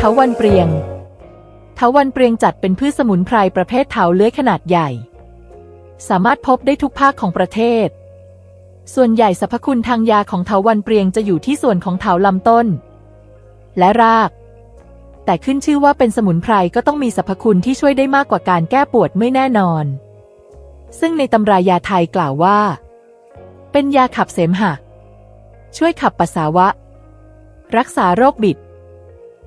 เถาวันเปรียงเถาวันเปรียงจัดเป็นพืชสมุนไพรประเภทเถาเลื้อยขนาดใหญ่ สามารถพบได้ทุกภาคของประเทศ ส่วนใหญ่สรรพคุณทางยาของเถาวันเปรียงจะอยู่ที่ส่วนของเถาลำต้น และราก แต่ขึ้นชื่อว่าเป็นสมุนไพรก็ต้องมีสรรพคุณที่ช่วยได้มากกว่าการแก้ปวดไม่แน่นอน ซึ่งในตำรายาไทยกล่าวว่า เป็นยาขับเสมหะ ช่วยขับปัสสาวะ รักษาโรคบิด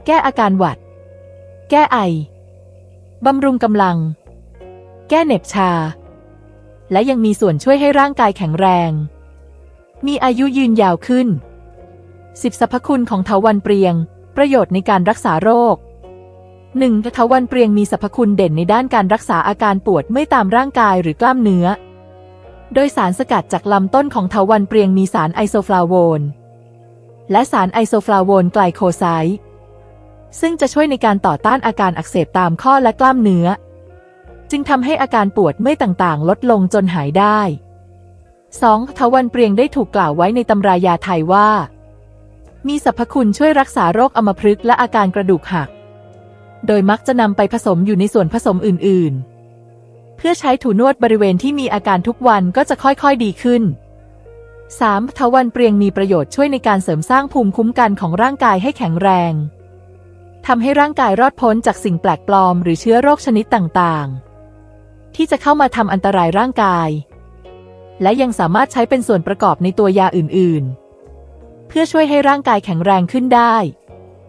แก้อาการหวัด แก้ไอ บำรุงกำลัง แก้เหน็บชา และยังมีส่วนช่วยให้ร่างกายแข็งแรง มีอายุยืนยาวขึ้นสิบสรรพคุณของเถาวันเปรียง ประโยชน์ในการรักษาโรค 1. เถาวันเปรียงมีสรรพคุณเด่นในด้านการรักษาอาการปวดเมื่อยตามร่างกายหรือกล้ามเนื้อ โดยสารสกัดจากลำต้นของเถาวันเปรียงมีสารไอโซฟลาโวน และสารไอโซฟลาโวนไกลโคไซด์ ซึ่งจะช่วยในการต่อต้านอาการอักเสบตามข้อและกล้ามเนื้อ จึงทำให้อาการปวดเมื่อยต่างๆ ลดลงจนหายได้ 2. เถาวันเปรียงได้ถูกกล่าวไว้ในตำรายาไทยว่า มีสรรพคุณช่วยรักษาโรคอัมพฤกษ์และอาการกระดูกหัก โดยมักจะนำไปผสมอยู่ในส่วนผสมอื่น ๆ เพื่อใช้ถูนวดบริเวณที่มีอาการทุกวันก็จะค่อยๆดีขึ้น 3. เถาวันเปรียงมีประโยชน์ช่วยในการเสริมสร้างภูมิคุ้มกันของร่างกายให้แข็งแรง ทำให้ร่างกายรอดพ้นจากสิ่งแปลกปลอมหรือเชื้อโรคชนิดต่างๆ ที่จะเข้ามาทำอันตรายร่างกาย และยังสามารถใช้เป็นส่วนประกอบในตัวยาอื่นๆ เพื่อช่วยให้ร่างกายแข็งแรงขึ้นได้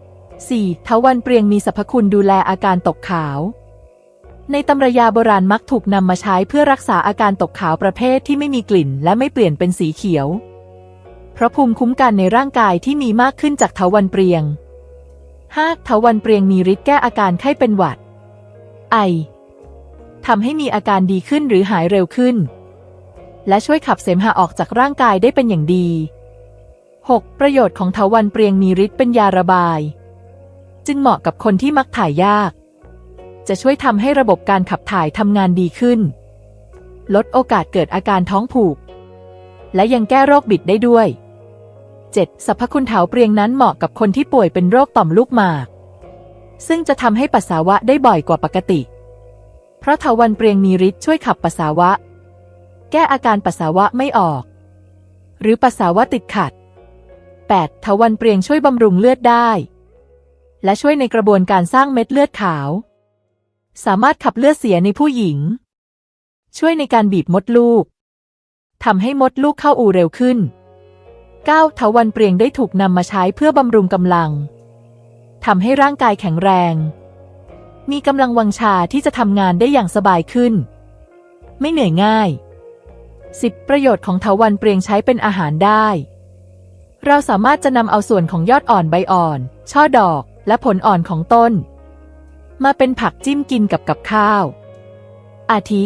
4. เถาวันเปรียงมีสรรพคุณดูแลอาการตกขาว ในตำรายาโบราณมักถูกนำมาใช้เพื่อรักษาอาการตกขาวประเภทที่ไม่มีกลิ่น และไม่เปลี่ยนเป็นสีเขียว เพราะภูมิคุ้มกันในร่างกายที่มีมากขึ้นจากเถาวันเปรียง 5. เถาวันเปรียงมีฤทธิ์แก้อาการไข้เป็นหวัด ไอทำให้มีอาการดีขึ้นหรือหายเร็วขึ้น และช่วยขับเสมหะออกจากร่างกายได้เป็นอย่างดี 6. ประโยชน์ของเถาวันเปรียงมีฤทธิ์เป็นยาระบาย จึงเหมาะกับคนที่มักถ่ายยาก จะช่วยทำให้ระบบการขับถ่ายทำงานดีขึ้น ลดโอกาสเกิดอาการท้องผูก และยังแก้โรคบิดได้ด้วย 7. สรรพคุณเถาเปรียงนั้นเหมาะกับคนที่ป่วยเป็นโรคต่อมลูกหมาก ซึ่งจะทำให้ปัสสาวะได้บ่อยกว่าปกติ เพราะเถาวันเปรียงมีฤทธิ์ช่วยขับปัสสาวะ แก้อาการปัสสาวะไม่ออก หรือปัสสาวะติดขัด 8. เถาวันเปรียงช่วยบำรุงเลือดได้ และช่วยในกระบวนการสร้างเม็ดเลือดขาว สามารถขับเลือดเสียในผู้หญิง ช่วยในการบีบมดลูกทำให้มดลูกเข้าอูเร็วขึ้น 9. เถาวันเปรียงได้ถูกนำมาใช้เพื่อบำรุงกำลังทำให้ร่างกายแข็งแรง มีกำลังวังชาที่จะทำงานได้อย่างสบายขึ้น ไม่เหนื่อยง่าย 10. ประโยชน์ของเถาวันเปรียงใช้เป็นอาหารได้ เราสามารถจะนำเอาส่วนของยอดอ่อนใบอ่อน ช่อดอก และผลอ่อนของต้น มาเป็นผักจิ้มกินกับกับข้าว อาทิ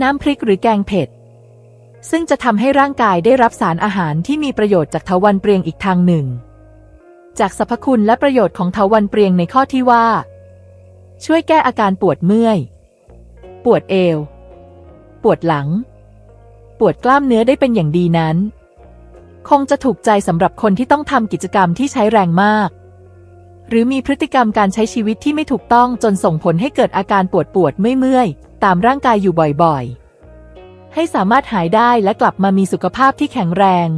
น้ำพริกหรือแกงเผ็ด ซึ่งจะทำให้ร่างกายได้รับสารอาหารที่มีประโยชน์จากเถาวันเปรียงอีกทางหนึ่ง จากสรรพคุณและประโยชน์ของเถาวันเปรียงในข้อที่ว่า ช่วยแก้อาการปวดเมื่อย ปวดเอว ปวดหลัง ปวดกล้ามเนื้อได้เป็นอย่างดีนั้น คงจะถูกใจสำหรับคนที่ต้องทำกิจกรรมที่ใช้แรงมาก หรือมีพฤติกรรมการใช้ชีวิตที่ไม่ถูกต้องจนส่งผลให้เกิดอาการปวดปวดเมื่อยๆตามร่างกายอยู่บ่อยๆ ให้สามารถหายได้และกลับมามีสุขภาพที่แข็งแรง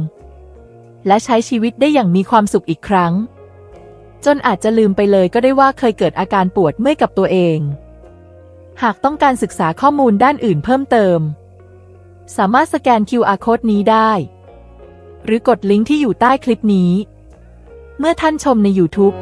และใช้ชีวิตได้อย่างมีความสุขอีกครั้ง จนอาจจะลืมไปเลยก็ได้ว่าเคยเกิดอาการปวดเมื่อยกับตัวเอง หากต้องการศึกษาข้อมูลด้านอื่นเพิ่มเติม สามารถสแกน QR code นี้ได้ หรือกดลิงก์ที่อยู่ใต้คลิปนี้ เมื่อท่านชมใน YouTube